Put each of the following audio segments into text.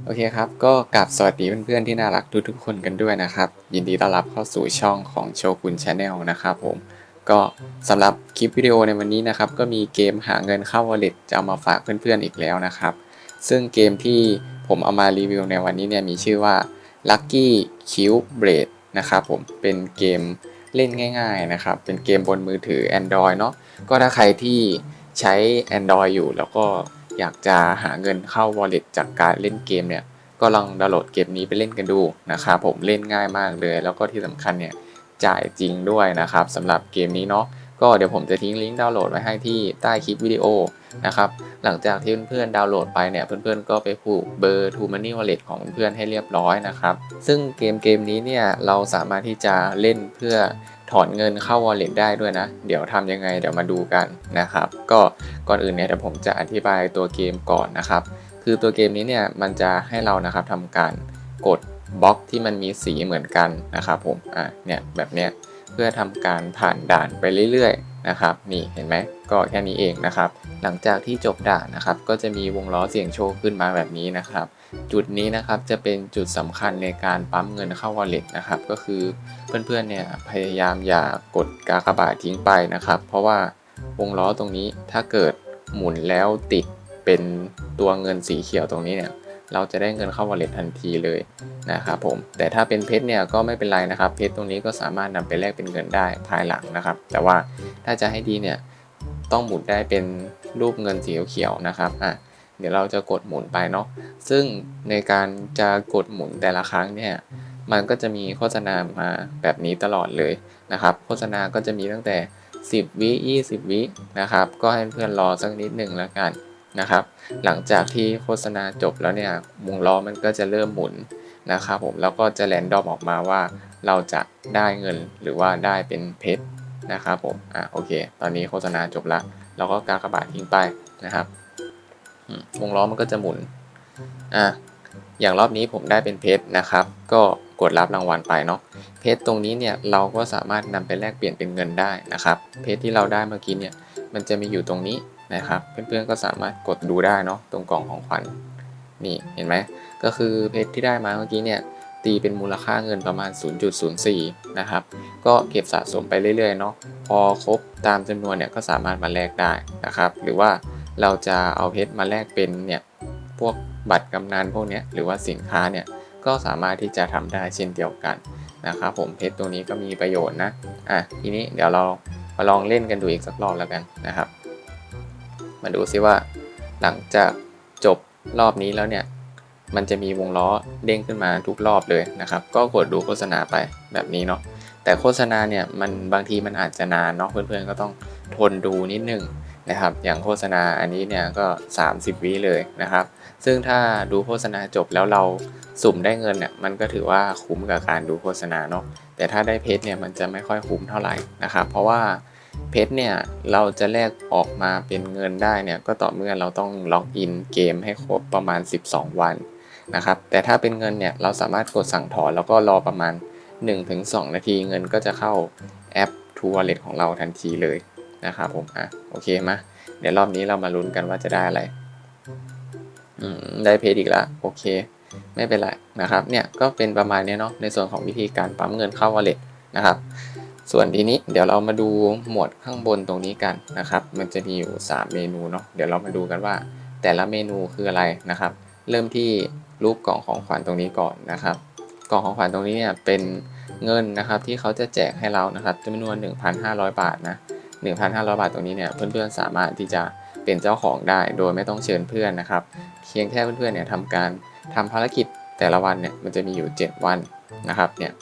โอเคครับ ก็กลับสวัสดีเพื่อนๆที่น่ารักทุกๆคนกันด้วยนะครับ ยินดีต้อนรับเข้าสู่ช่องของโชกุนชาแนลนะครับผม ก็สำหรับคลิปวิดีโอในวันนี้นะครับ ก็มีเกมหาเงินเข้า wallet จะเอามาฝากเพื่อนๆอีกแล้วนะครับ ซึ่งเกมที่ผมเอามารีวิวในวันนี้เนี่ยมีชื่อว่า Lucky Cube Blade นะครับผม เป็นเกมเล่นง่าย ๆนะครับ เป็นเกมบนมือถือ Android เนาะ ก็ถ้าใครที่ใช้ Android อยู่แล้วก็ อยากจะหาเงินเข้า wallet จากการเล่นเกมเนี่ย ก็ลองดาวน์โหลดเกมนี้ไปเล่นกันดูนะครับผมเล่นง่ายมากเลย แล้วก็ที่สำคัญเนี่ยจ่ายจริงด้วยนะครับสำหรับเกมนี้เนาะก็เดี๋ยวผมจะทิ้งลิงก์ดาวน์โหลดไว้ให้ที่ใต้คลิปวิดีโอนะครับหลังจากที่เพื่อนๆดาวน์โหลดไปเนี่ยเพื่อนๆก็ไปผูกเบอร์ True Money Wallet ของเพื่อนๆให้เรียบร้อยนะครับซึ่งเกมเกมนี้เนี่ยเราสามารถที่จะเล่นเพื่อ ถอนเงินเข้า wallet ได้ด้วยนะ เดี๋ยวทำยังไงเดี๋ยวมาดูกันนะครับ ก็ก่อนอื่นเนี่ยเดี๋ยวผมจะอธิบายตัวเกมก่อนนะครับ คือตัวเกมนี้เนี่ยมันจะให้เรานะครับทำการกดบล็อกที่มันมีสีเหมือนกันนะครับผม อะ เนี่ยแบบเนี้ยเพื่อทำการผ่านด่านไปเรื่อยๆนะครับนี่เห็นไหมก็แค่นี้เองนะครับ หลังจากที่จบด่านนะครับ ก็จะมีวงล้อเสียงโชคขึ้นมาแบบนี้นะครับ จุดนี้นะครับจะเป็นจุดสำคัญในการปั๊มเงินเข้า wallet นะครับ ก็คือเพื่อนๆเนี่ยพยายามอย่ากดกากบาททิ้งไปนะครับ เพราะว่าวงล้อตรงนี้ถ้าเกิดหมุนแล้วติดเป็นตัวเงินสีเขียวตรงนี้เนี่ยเราจะได้เงินเข้า wallet ทันทีเลยนะครับผมแต่ถ้าเป็นเพชรเนี่ยก็ไม่เป็นไรนะครับ เพชรตรงนี้ก็สามารถนำไปแลกเป็นเงินได้ภายหลังนะครับ แต่ว่าถ้าจะให้ดีเนี่ยต้องหมุนได้เป็นรูปเงินสีเขียวนะครับอะ เดี๋ยวเราจะกดหมุนไปเนาะซึ่งในการจะกดหมุนแต่ละครั้งเนี่ยมันก็จะมีโฆษณามาแบบนี้ตลอดเลยนะครับ โฆษณาก็จะมีตั้งแต่ 10 วิ 20 วินะครับ ก็ให้เพื่อนรอสักนิดหนึ่งแล้วกันนะครับ หลังจากที่โฆษณาจบแล้วเนี่ยวงล้อมันก็จะเริ่มหมุนนะครับผมแล้วก็จะแรนดอมออกมาว่าเราจะได้เงินหรือว่าได้เป็นเพชรนะครับผมอะโอเค ตอนนี้โฆษณาจบละเราก็กากระบาททิ้งไปนะครับ วงล้อมันก็จะหมุนอะอย่างรอบนี้ผมได้เป็นเพชรนะครับ ก็กดรับรางวัลไปเนาะเพชรตรงนี้เนี่ยเราก็สามารถนำไปแลกเปลี่ยนเป็นเงินได้นะครับ เพชรที่เราได้เมื่อกี้เนี่ยมันจะมีอยู่ตรงนี้นะครับ เพื่อนๆก็สามารถกดดูได้เนาะตรงกล่องของขวัญนี่เห็นไหมก็คือเพชรที่ได้มาเมื่อกี้เนี่ยตีเป็นมูลค่าเงินประมาณ 0.04 นะครับ ก็เก็บสะสมไปเรื่อยๆเนาะพอครบตามจำนวนเนี่ยก็สามารถมาแลกได้นะครับ หรือว่า เราจะเอาเพชรมาแลกเป็นเนี่ยพวกบัตรกำนันพวกนี้หรือว่าสินค้าเนี่ยก็สามารถที่จะทำได้เช่นเดียวกันนะครับผมเพชรตัวนี้ก็มีประโยชน์นะอะทีนี้เดี๋ยวเรามาลองเล่นกันดูอีกสักรอบแล้วกันนะครับ มาดูซิว่า หลังจากจบรอบนี้แล้วเนี่ยมันจะมีวงล้อเด้งขึ้นมาทุกรอบเลยนะครับ ก็กดดูโฆษณาไปแบบนี้เนาะแต่โฆษณาเนี่ยมันบางทีมันอาจจะนานเนาะเพื่อนๆก็ต้องทนดูนิดนึง นะครับ อย่างโฆษณาอันนี้เนี่ยก็ 30 วิเลยนะครับ ซึ่งถ้าดูโฆษณาจบแล้วเราสุ่มได้เงินเนี่ยมันก็ถือว่าคุ้มกับการดูโฆษณาเนาะแต่ถ้าได้เพชรเนี่ยมันจะไม่ค่อยคุ้มเท่าไหร่นะครับ เพราะว่าเพชรเนี่ยเราจะแลกออกมาเป็นเงินได้เนี่ยก็ต่อเมื่อเราต้องล็อกอินเกมให้ครบประมาณ 12 วันนะครับ แต่ถ้าเป็นเงินเนี่ยเราสามารถกดสั่งถอนแล้วก็รอประมาณ 1-2 นาทีเงินก็จะเข้าแอป True Wallet ของเราทันทีเลย นะครับผมอะโอเคมาเดี๋ยวรอบนี้เรามาลุ้นกันว่าจะได้อะไรอืมได้เพชรอีกแล้วโอเคไม่เป็นไรนะครับเนี่ยก็เป็นประมาณนี้เนาะในส่วนของวิธีการปั๊มเงินเข้า wallet นะครับ ส่วนทีนี้เดี๋ยวเรามาดูหมวดข้างบนตรงนี้กันนะครับ มันจะมีอยู่ 3 เมนูเนาะเดี๋ยวเรามาดูกันว่า แต่ละเมนูคืออะไรนะครับ เริ่มที่รูปกล่องของขวัญตรงนี้ก่อนนะครับ กล่องของขวัญตรงนี้เนี่ยเป็นเงินนะครับที่เขาจะแจกให้เรานะครับจำนวน 1,500 บาทนะ 1,500 บาทตรงนี้เนี่ยเพื่อนๆสามารถที่จะเป็นเจ้าของได้ โดยไม่ต้องเชิญเพื่อนนะครับเพียงแค่เพื่อนๆเนี่ยทำการทำภารกิจแต่ละวันเนี่ยมันจะมีอยู่ 7 วันนะครับเนี่ย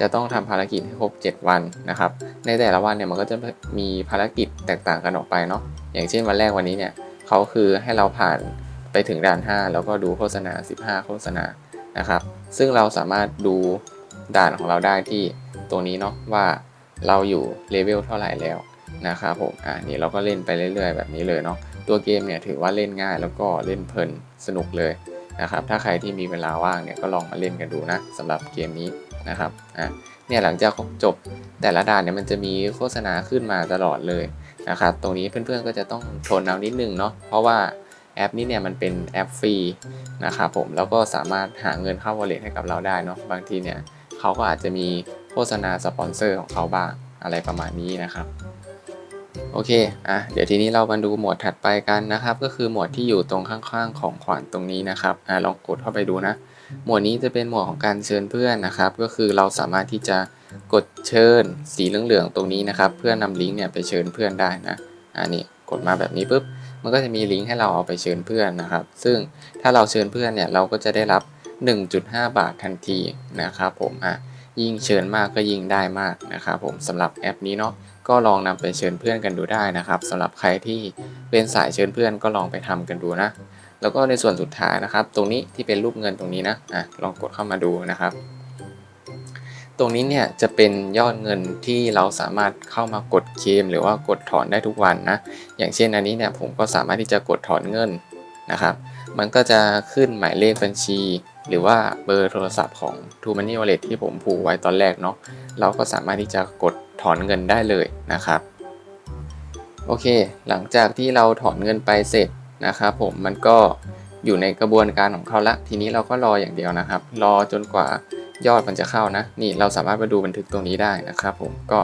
จะต้องทำภารกิจให้ครบ 7 วันนะครับ ในแต่ละวันเนี่ยมันก็จะมีภารกิจแตกต่างกันออกไปเนาะอย่างเช่นวันแรกวันนี้เนี่ยเขาคือให้เราผ่านไปถึงด่าน 5 แล้วก็ดูโฆษณา 15 โฆษณานะครับซึ่งเราสามารถดูด่านของเราได้ที่ตรงนี้เนาะว่าเราอยู่เลเวลเท่าไหร่แล้ว นะครับผมอ่านี่เราก็เล่นไปเรื่อย ๆ แบบนี้เลยเนาะตัวเกมเนี่ยถือว่าเล่นง่ายแล้วก็เล่นเพลินสนุกเลยนะครับถ้าใครที่มีเวลาว่างเนี่ยก็ลองมาเล่นกันดูนะสำหรับเกมนี้นะครับอะเนี่ยหลังจากจบแต่ละด่านเนี่ยมันจะมีโฆษณาขึ้นมาตลอดเลยนะครับตรงนี้เพื่อนๆก็จะต้องทนเอานิดนึงเนาะเพราะว่าแอปนี้เนี่ยมันเป็นแอปฟรีนะครับผมแล้วก็สามารถหาเงินเข้า wallet ให้กับเราได้เนาะบางทีเนี่ยเขาก็อาจจะมีโฆษณาสปอนเซอร์ของเขาบ้างอะไรประมาณนี้นะครับ โอเค อะ เดี๋ยวทีนี้เรามาดูหมวดถัดไปกันนะครับ ก็คือหมวดที่อยู่ตรงข้างๆ ของขวานตรงนี้นะครับ อะลองกดเข้าไปดูนะ หมวดนี้จะเป็นหมวดของการเชิญเพื่อนนะครับ ก็คือเราสามารถที่จะกดเชิญสีเหลืองๆตรงนี้นะครับ เพื่อนำลิงก์เนี่ยไปเชิญเพื่อนได้นะ อันนี้กดมาแบบนี้ปุ๊บ มันก็จะมีลิงก์ให้เราเอาไปเชิญเพื่อนนะครับ ซึ่งถ้าเราเชิญเพื่อนเนี่ยเราก็จะได้รับ 1.5 บาททันทีนะครับผม อะ ยิ่งเชิญมากก็ยิ่งได้มากนะครับผมสำหรับแอปนี้เนาะ ก็ลองนำไปเชิญเพื่อนกันดูได้นะครับสำหรับใครที่เป็นสายเชิญเพื่อนก็ลองไปทำกันดูนะ แล้วก็ในส่วนสุดท้ายนะครับ ตรงนี้ที่เป็นรูปเงินตรงนี้นะอะลองกดเข้ามาดูนะครับ ตรงนี้เนี่ยจะเป็นยอดเงินที่เราสามารถเข้ามากดเคลมหรือว่ากดถอนได้ทุกวันนะ อย่างเช่นอันนี้เนี่ยผมก็สามารถที่จะกดถอนเงินนะครับ มันก็จะขึ้นหมายเลขบัญชี หรือว่าเบอร์โทรศัพท์ของ t o Money Wallet ที่ผมผูกไว้ตอนแรกเนาะ เราก็สามารถที่จะกด ถอนเงินได้เลยนะครับ โอเค หลังจากที่เราถอนเงินไปเสร็จนะครับผมมันก็อยู่ในกระบวนการของเขาละ ทีนี้เราก็รออย่างเดียวนะครับ รอจนกว่ายอดมันจะเข้านะ นี่เราสามารถมาดูบันทึกตรงนี้ได้นะครับ ผมก็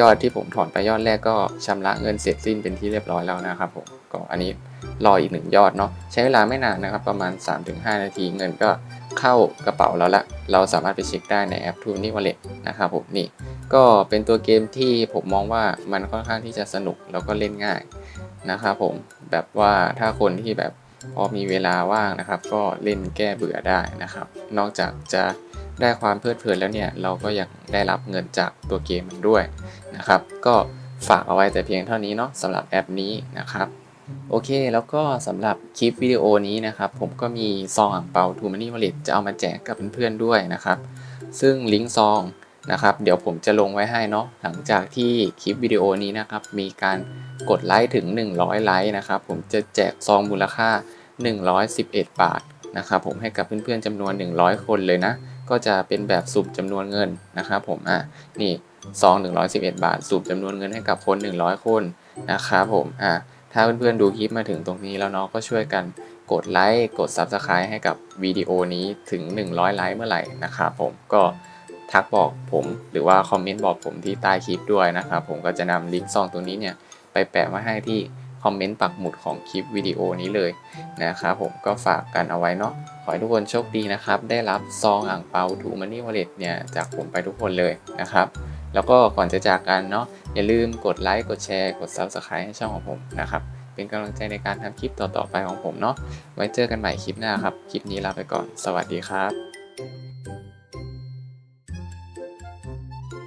ยอดที่ผมถอนไปยอดแรกก็ชำระเงินเสร็จสิ้นเป็นที่เรียบร้อยแล้วนะครับผมก็อันนี้รออีกหนึ่งยอดเนาะใช้เวลาไม่นานนะครับ ประมาณ 3-5 นาทีเงินก็เข้ากระเป๋าเราละ เราสามารถไปเช็คได้ในแอป t o Money Wallet นะครับผมนี่ ก็เป็นตัวเกมที่ผมมองว่ามันค่อนข้างที่จะสนุกแล้วก็เล่นง่ายนะครับผมแบบว่าถ้าคนที่แบบพอมีเวลาว่างนะครับ ก็เล่นแก้เบื่อได้นะครับ นอกจากจะได้ความเพลิดเพลินแล้วเนี่ยเราก็ยังได้รับเงินจากตัวเกมมันด้วยนะครับ ก็ฝากเอาไว้แต่เพียงเท่านี้เนาะสำหรับแอปนี้นะครับโอเค แล้วก็สำหรับคลิปวิดีโอนี้นะครับ ผมก็มีซองอ่างเปา t o Money Wallet จะเอามาแจกกับเพื่อนๆด้วยนะครับ ซึ่งลิงก์ซอง นะครับ เดี๋ยวผมจะลงไว้ให้เนาะหลังจากที่คลิปวิดีโอนี้นะครับ มีการกดไลค์ถึง 100 ไลค์นะครับ ผมจะแจกซองมูลค่า 111 บาทนะครับ ผมให้กับเพื่อนๆจำนวน 100 คนเลยนะ ก็จะเป็นแบบสุ่มจำนวนเงินนะครับ ผมอะนี่ซอง111 บาทสุ่มจำนวนเงินให้กับคน 100 คนนะครับผมอะถ้าเพื่อนๆดูคลิปมาถึงตรงนี้แล้วเนาะก็ช่วยกันกดไลค์กด Subscribe ให้กับวิดีโอนี้ถึง 100 ไลค์เมื่อไหร่นะครับผมก็ ทักบอกผม หรือว่าคอมเมนต์บอกผมที่ใต้คลิปด้วยนะครับ ผมก็จะนำลิงก์ซองตรงนี้เนี่ยไปแปะไว้ให้ที่คอมเมนต์ปักหมุดของคลิปวิดีโอนี้เลยนะครับผมก็ฝากกันเอาไว้เนาะขอให้ทุกคนโชคดีนะครับ ได้รับซองอ่างเปาทูมันนี่วอลเล็ตเนี่ยจากผมไปทุกคนเลยนะครับ แล้วก็ก่อนจะจากกันเนาะอย่าลืมกดไลค์กดแชร์กด Subscribe ให้ช่องของผมนะครับ เป็นกำลังใจในการทำคลิปต่อๆไปของผมเนาะไว้เจอกันใหม่คลิปหน้าครับ คลิปนี้ลาไปก่อน สวัสดีครับ